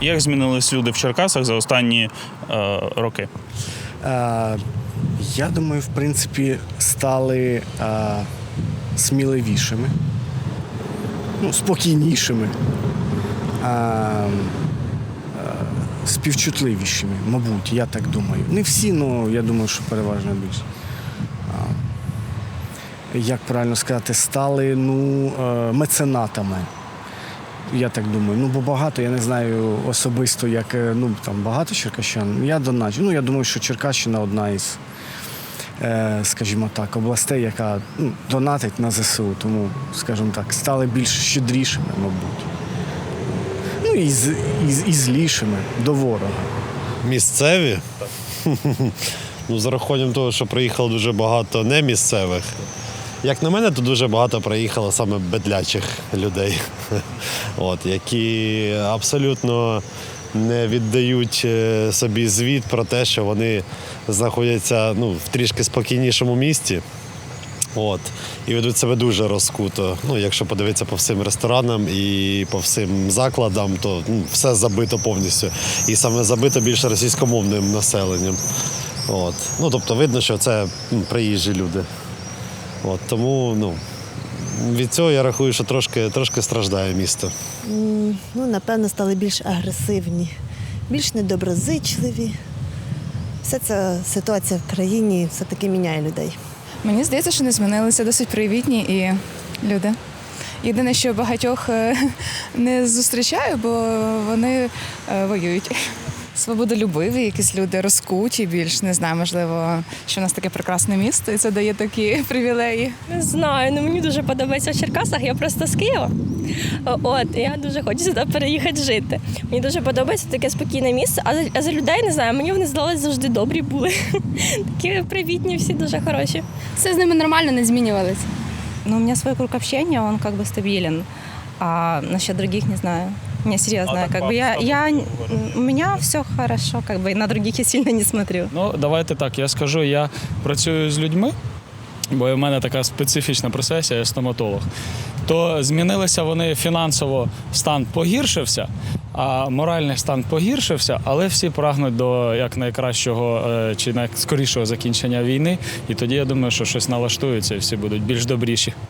Як змінились люди в Черкасах за останні е, роки? Е, я думаю, в принципі, стали е, сміливішими, ну, спокійнішими, е, е, співчутливішими, мабуть, я так думаю. Не всі, але я думаю, що переважно більше. А, як правильно сказати, стали ну, е, меценатами. Я так думаю. Ну, бо багато, я не знаю особисто, як е, ну там багато черкащан. Я доначу. Ну, я думаю, що Черкащина одна із, е, скажімо так, областей, яка ну, донатить на ЗСУ. Тому, скажімо так, стали більш щедрішими, мабуть. Ну і, з- і, і злішими до ворога. Місцеві? Ну, за рахунком того, що приїхало дуже багато не місцевих. Як на мене, то дуже багато приїхало саме бедлячих людей, От, які абсолютно не віддають е, собі звіт про те, що вони знаходяться ну, в трішки спокійнішому місті. От. І ведуть себе дуже розкуто. Ну, якщо подивитися по всім ресторанам і по всім закладам, то ну, все забито повністю. І саме забито більше російськомовним населенням. От. Ну, тобто видно, що це ну, приїжджі люди. От, тому ну, від цього я рахую, що трошки, трошки страждає місто. Ну, напевно, стали більш агресивні, більш недоброзичливі. Вся ця ситуація в країні все-таки міняє людей. Мені здається, що не змінилися досить привітні і люди. Єдине, що багатьох е, не зустрічаю, бо вони е, воюють. Свободолюбиві, якісь люди розкуті більш не знаю, можливо, що в нас таке прекрасне місто, і це дає такі привілеї. Не знаю, ну мені дуже подобається в Черкасах. Я просто з Києва. От, я дуже хочу сюди переїхати жити. Мені дуже подобається таке спокійне місце. А за, а за людей не знаю, мені вони здалися завжди добрі були. Такі привітні, всі дуже хороші. Все с ними нормально, не изменилось. Ну, у меня свой круг общения, он как бы стабилен. А насчет других не знаю. Не, серьезно, А как бы я, я, у меня все хорошо, как бы на других я сильно не смотрю. Ну, давайте так. Я скажу, я працюю з людьми, бо в мене така специфічна професія, я стоматолог. То змінилися вони фінансово, стан погіршився, а моральний стан погіршився, але всі прагнуть до як найкращого е, чи найскорішого закінчення війни. І тоді я думаю, що щось налаштується і всі будуть більш добріші.